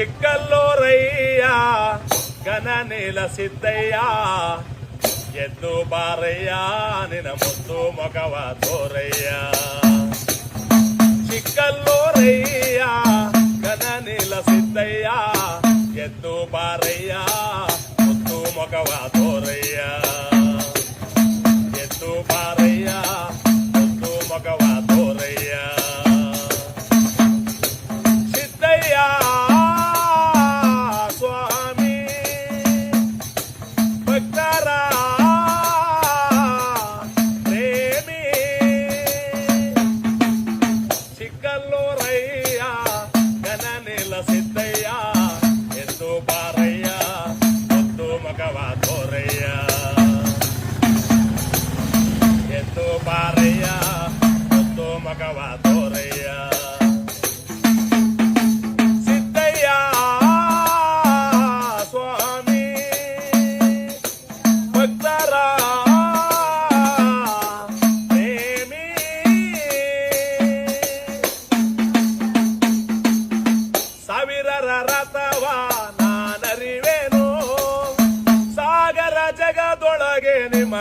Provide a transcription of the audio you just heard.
చిక్కల్లో రయ్యా గన నీల సిద్ధయ్యా. ఎద్దు బారయ్యా నిన ముద్దు మొగవ తోరయ్యా. చిక్కల్లో రయ్యా గన నీల సిద్ధయ్యా. ఎద్దు బారయ్యా ముద్దు మొగవ తోరయ్యా. చిక్కల్లో రయ్యా గణనీల సిద్ధయ్యా ఎందు బారయ్యా పొద్దు మగవా తోరయ్యా ఎందు బారయ్యా పొద్దు మగవా తోరయ్యా ಸಾವಿರರ ರಥವ ನಾನರಿವೇನು. ಸಾಗರ ಜಗದೊಳಗೆ ನಿಮ್ಮ